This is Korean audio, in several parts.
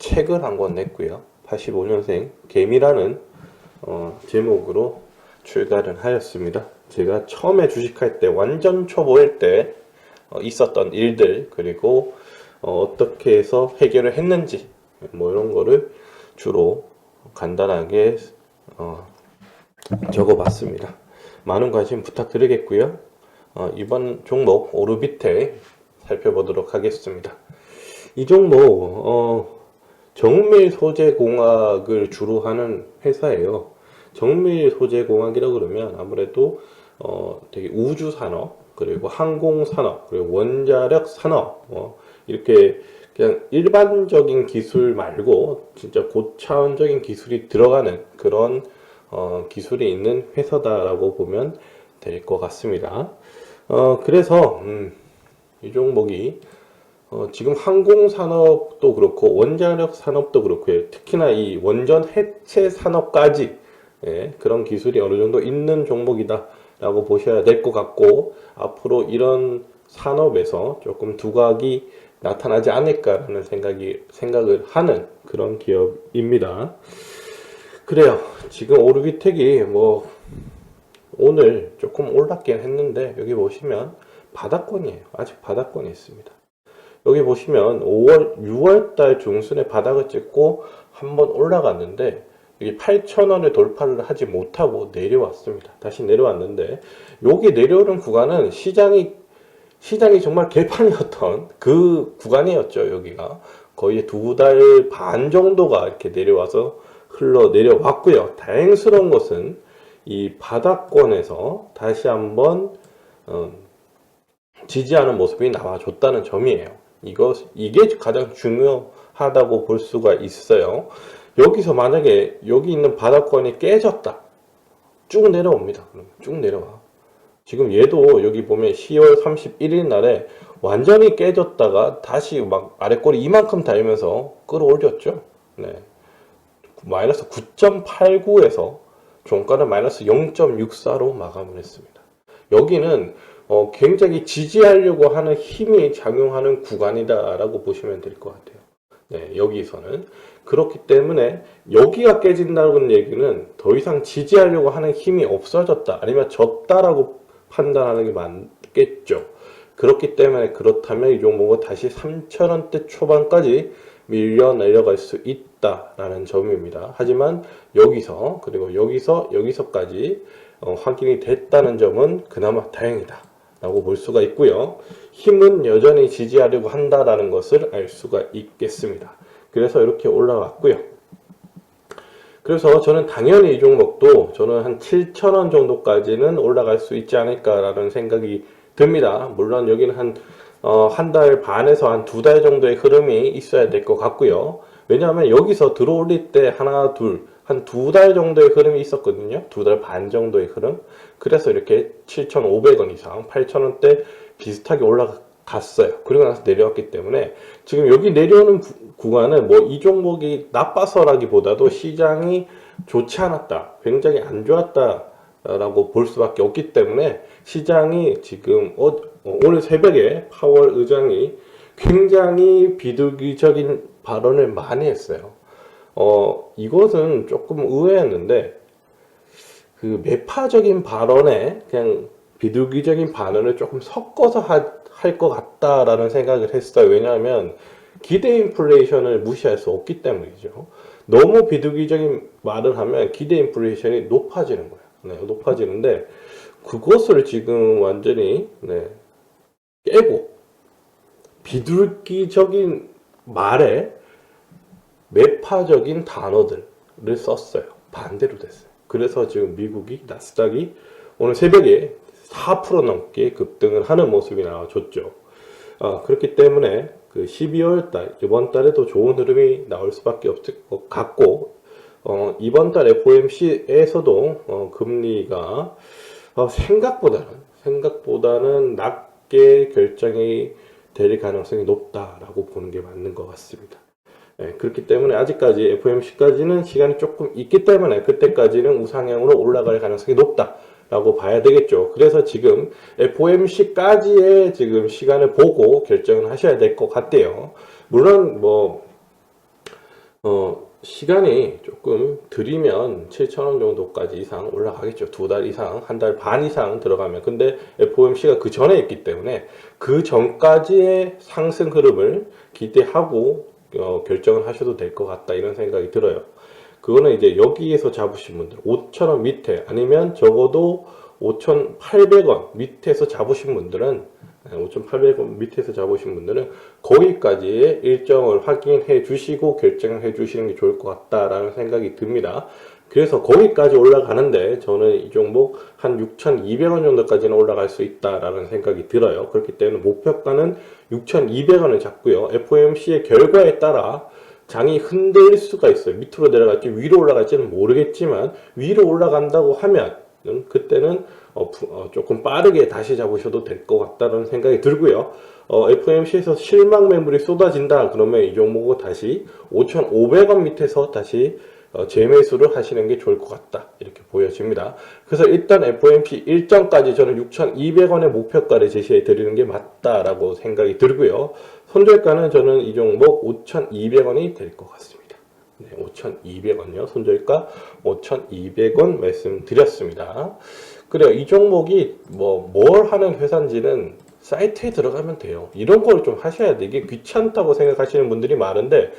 책을 한 권 냈고요. 85년생 개미라는 어, 제목으로 출간을 하였습니다. 제가 처음에 주식할 때 완전 초보일 때 어, 있었던 일들 그리고 어, 떻게 해서 해결을 했는지 뭐 이런 거를 주로 간단하게 어, 적어봤습니다. 많은 관심 부탁드리겠고요. 어, 이번 종목 오르비텍 살펴보도록 하겠습니다. 이 종목 어, 정밀 소재 공학을 주로 하는 회사예요. 정밀 소재 공학이라 그러면 아무래도 어, 되게 우주 산업 그리고 항공 산업 그리고 원자력 산업 어, 이렇게 그냥 일반적인 기술 말고 진짜 고차원적인 기술이 들어가는 그런 어, 기술이 있는 회사다라고 보면 될 것 같습니다. 어, 그래서 음, 이 종목이 어, 지금 항공 산업도 그렇고 원자력 산업도 그렇고요. 특히나 이 원전 해체 산업까지 예, 그런 기술이 어느 정도 있는 종목이다라고 보셔야 될 것 같고 앞으로 이런 산업에서 조금 두각이 나타나지 않을까라는 생각이 생각을 하는 그런 기업입니다. 그래요. 지금 오르비텍이 뭐 오늘 조금 올랐긴 했는데 여기 보시면 바닥권이에요. 아직 바닥권이 있습니다. 여기 보시면 5월, 6월 달 중순에 바닥을 찍고 한번 올라갔는데 여기 8,000원을 돌파를 하지 못하고 내려왔습니다. 다시 내려왔는데 여기 내려오는 구간은 시장이 시장이 정말 개판이었던 그 구간이었죠. 여기가 거의 두 달 반 정도가 이렇게 내려와서 흘러 내려왔고요. 다행스러운 것은 이 바닥권에서 다시 한번 어, 지지하는 모습이 나와줬다는 점이에요. 이거 이게 가장 중요하다고 볼 수가 있어요. 여기서 만약에 여기 있는 바닥권이 깨졌다, 쭉 내려옵니다. 쭉 내려와. 지금 얘도 여기 보면 10월 31일 날에 완전히 깨졌다가 다시 막 아래꼬리 이만큼 달면서 끌어올렸죠. 네. 마이너스 9.89에서 종가는 마이너스 0.64로 마감을 했습니다. 여기는 어, 굉장히 지지하려고 하는 힘이 작용하는 구간이다라고 보시면 될 것 같아요. 네, 여기서는 그렇기 때문에 여기가 깨진다는 얘기는 더 이상 지지하려고 하는 힘이 없어졌다 아니면 졌다라고 판단하는 게 맞겠죠. 그렇기 때문에 그렇다면 이 종목은 다시 3,000원대 초반까지 밀려 내려갈 수 있다라는 점입니다. 하지만 여기서 그리고 여기서 여기서까지 어, 확인이 됐다는 점은 그나마 다행이다. 라고 볼 수가 있고요. 힘은 여전히 지지하려고 한다라는 것을 알 수가 있겠습니다. 그래서 이렇게 올라왔고요. 그래서 저는 당연히 이 종목도 저는 한 7,000원 정도까지는 올라갈 수 있지 않을까라는 생각이 듭니다. 물론 여기는 한, 어, 한 달 반에서 한 두 달 정도의 흐름이 있어야 될 것 같고요. 왜냐하면 여기서 들어올릴 때 하나, 둘, 한 두 달 정도의 흐름이 있었거든요. 두 달 반 정도의 흐름. 그래서 이렇게 7,500원 이상, 8,000원대 비슷하게 올라갔어요. 그리고 나서 내려왔기 때문에 지금 여기 내려오는 구, 간은 뭐 이 종목이 나빠서라기보다도 시장이 좋지 않았다. 굉장히 안 좋았다. 라고 볼 수밖에 없기 때문에 시장이 지금 어, 어, 오늘 새벽에 파월 의장이 굉장히 비둘기적인 발언을 많이 했어요. 어, 이것은 조금 의외였는데 그 매파적인 발언에 그냥 비둘기적인 발언을 조금 섞어서 할 것 같다라는 생각을 했어요. 왜냐하면 기대 인플레이션을 무시할 수 없기 때문이죠. 너무 비둘기적인 말을 하면 기대 인플레이션이 높아지는 거예요. 네, 높아지는데 그것을 지금 완전히 네, 깨고 비둘기적인 말에 매파적인 단어들을 썼어요. 반대로 됐어요. 그래서 지금 미국이 나스닥이 오늘 새벽에 4% 넘게 급등을 하는 모습이 나와줬죠. 어, 그렇기 때문에 그 12월 달 이번 달에도 좋은 흐름이 나올 수밖에 없을 것 같고 어, 이번 달 FOMC에서도 어, 금리가 어, 생각보다는 생각보다는 낮게 결정이 될 가능성이 높다라고 보는 게 맞는 것 같습니다. 예, 그렇기 때문에 아직까지 FOMC까지는 시간이 조금 있기 때문에 그때까지는 우상향으로 올라갈 가능성이 높다 라고 봐야 되겠죠. 그래서 지금 FOMC까지의 지금 시간을 보고 결정을 하셔야 될 것 같대요. 물론 뭐 어, 시간이 조금 들이면 7,000원 정도까지 이상 올라가겠죠. 두 달 이상, 한 달 반 이상 들어가면. 근데 FOMC가 그 전에 있기 때문에 그 전까지의 상승 흐름을 기대하고 어, 결정을 하셔도 될 것 같다. 이런 생각이 들어요. 그거는 이제 여기에서 잡으신 분들, 5,000원 밑에 아니면 적어도 5,800원 밑에서 잡으신 분들은 5,800원 밑에서 잡으신 분들은 거기까지의 일정을 확인해 주시고 결정해 주시는 게 좋을 것 같다라는 생각이 듭니다. 그래서 거기까지 올라가는데 저는 이 종목 한 6,200원 정도까지는 올라갈 수 있다라는 생각이 들어요. 그렇기 때문에 목표가는 6,200원을 잡고요. FOMC의 결과에 따라 장이 흔들릴 수가 있어요. 밑으로 내려갈지 위로 올라갈지는 모르겠지만 위로 올라간다고 하면 그때는 어, 부- 어, 조금 빠르게 다시 잡으셔도 될 것 같다는 생각이 들고요. 어, FOMC에서 실망 매물이 쏟아진다 그러면 이 종목은 다시 5,500원 밑에서 다시 어, 재매수를 하시는 게 좋을 것 같다 이렇게 보여집니다. 그래서 일단 FOMC 일정까지 저는 6,200원의 목표가를 제시해 드리는 게 맞다라고 생각이 들고요. 손절가는 저는 이 종목 5,200원이 될 것 같습니다. 네, 5,200원요. 손절가 5,200원 말씀드렸습니다. 그래요. 이 종목이 뭐 뭘 하는 회사인지는 사이트에 들어가면 돼요. 이런 걸 좀 하셔야 돼. 이게 귀찮다고 생각하시는 분들이 많은데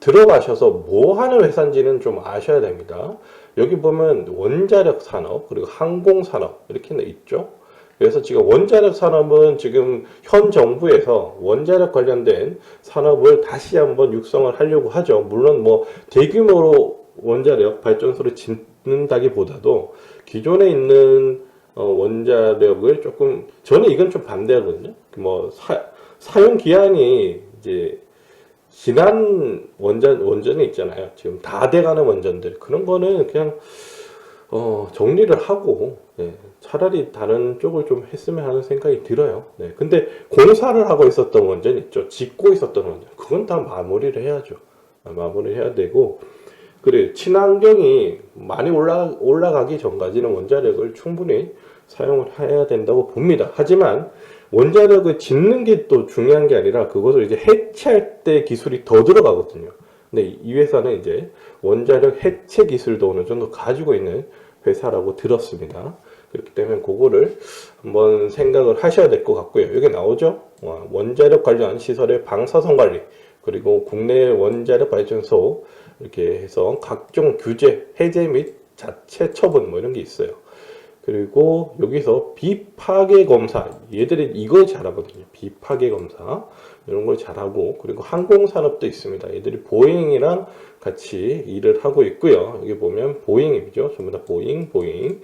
들어가셔서 뭐 하는 회사인지는 좀 아셔야 됩니다. 여기 보면 원자력 산업 그리고 항공 산업 이렇게 있죠. 그래서 지금 원자력 산업은 지금 현 정부에서 원자력 관련된 산업을 다시 한번 육성을 하려고 하죠. 물론 뭐 대규모로 원자력 발전소를 짓는다기보다도 기존에 있는 어, 원자력을 조금 저는 이건 좀 반대하거든요. 뭐 사, 사용 기한이 이제 지난 원전 원전이 있잖아요. 지금 다 돼가는 원전들 그런 거는 그냥 어, 정리를 하고 네, 차라리 다른 쪽을 좀 했으면 하는 생각이 들어요. 네, 근데 공사를 하고 있었던 원전 있죠. 짓고 있었던 원전 그건 다 마무리를 해야죠. 아, 마무리를 해야 되고 그래 친환경이 많이 올라 올라가기 전까지는 원자력을 충분히 사용을 해야 된다고 봅니다. 하지만 원자력을 짓는 게 또 중요한 게 아니라 그것을 이제 해체할 때 기술이 더 들어가거든요. 근데 이 회사는 이제 원자력 해체 기술도 어느 정도 가지고 있는 회사라고 들었습니다. 그렇기 때문에 그거를 한번 생각을 하셔야 될 것 같고요. 여기 나오죠? 와, 원자력 관련 시설의 방사선 관리, 그리고 국내 원자력 발전소 이렇게 해서 각종 규제, 해제 및 자체 처분 뭐 이런 게 있어요. 그리고 여기서 비파괴 검사 얘들이 이거 잘하거든요. 비파괴 검사 이런 걸 잘하고 그리고 항공 산업도 있습니다. 얘들이 보잉이랑 같이 일을 하고 있고요. 여기 보면 보잉이죠. 전부 다 보잉, 보잉,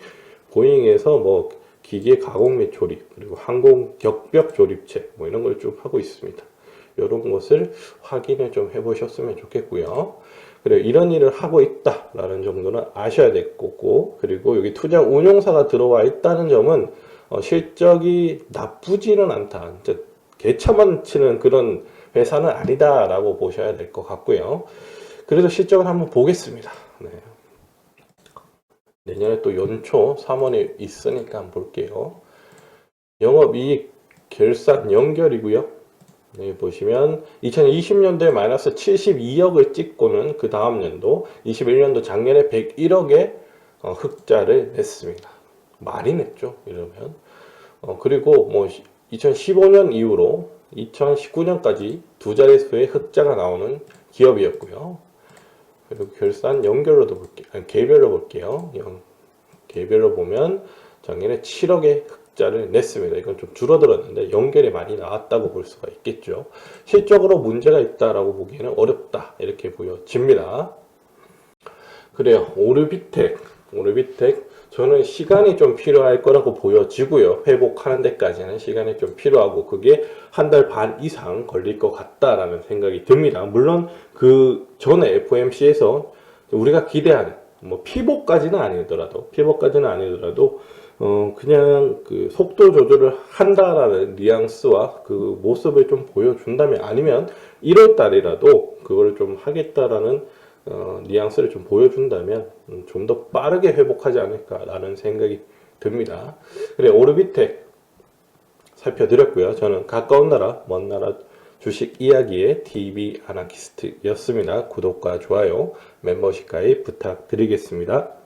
보잉에서 뭐 기계 가공 및 조립 그리고 항공 격벽 조립체 뭐 이런 걸좀 하고 있습니다. 이런 것을 확인을 좀 해보셨으면 좋겠고요. 그래 이런 일을 하고 있다라는 정도는 아셔야 될 거고 그리고 여기 투자 운용사가 들어와 있다는 점은 어, 실적이 나쁘지는 않다. 개차만 치는 그런 회사는 아니다라고 보셔야 될 것 같고요. 그래서 실적을 한번 보겠습니다. 네. 내년에 또 연초 3월에 있으니까 한번 볼게요. 영업이익 결산 연결이고요. 여기 보시면 2020년도에 마이너스 72억을 찍고는 그 다음 년도 21년도 작년에 101억의 어, 흑자를 냈습니다. 많이 냈죠. 이러면 어, 그리고 뭐 2015년 이후로 2019년까지 두 자릿수의 흑자가 나오는 기업이었고요. 그리고 결산 연결로도 볼게요. 아니, 개별로 볼게요. 연- 개별로 보면 작년에 7억의 흑 자를 냈습니다. 이건 좀 줄어들었는데 연결이 많이 나왔다고 볼 수가 있겠죠. 실적으로 문제가 있다라고 보기에는 어렵다 이렇게 보여집니다. 그래요. 오르비텍, 오르비텍 저는 시간이 좀 필요할 거라고 보여지고요. 회복하는 데까지는 시간이 좀 필요하고 그게 한 달 반 이상 걸릴 것 같다라는 생각이 듭니다. 물론 그 전에 FOMC에서 우리가 기대하는 뭐 피복까지는 아니더라도 피복까지는 아니더라도 어 그냥 그 속도 조절을 한다라는 뉘앙스와 그 모습을 좀 보여준다면 아니면 1월 달이라도 그걸 좀 하겠다라는 어, 뉘앙스를 좀 보여준다면 좀 더 빠르게 회복하지 않을까라는 생각이 듭니다. 그래 오르비텍 살펴드렸고요. 저는 가까운 나라, 먼 나라 주식 이야기의 TV 아나키스트였습니다. 구독과 좋아요, 멤버십 가입 부탁드리겠습니다.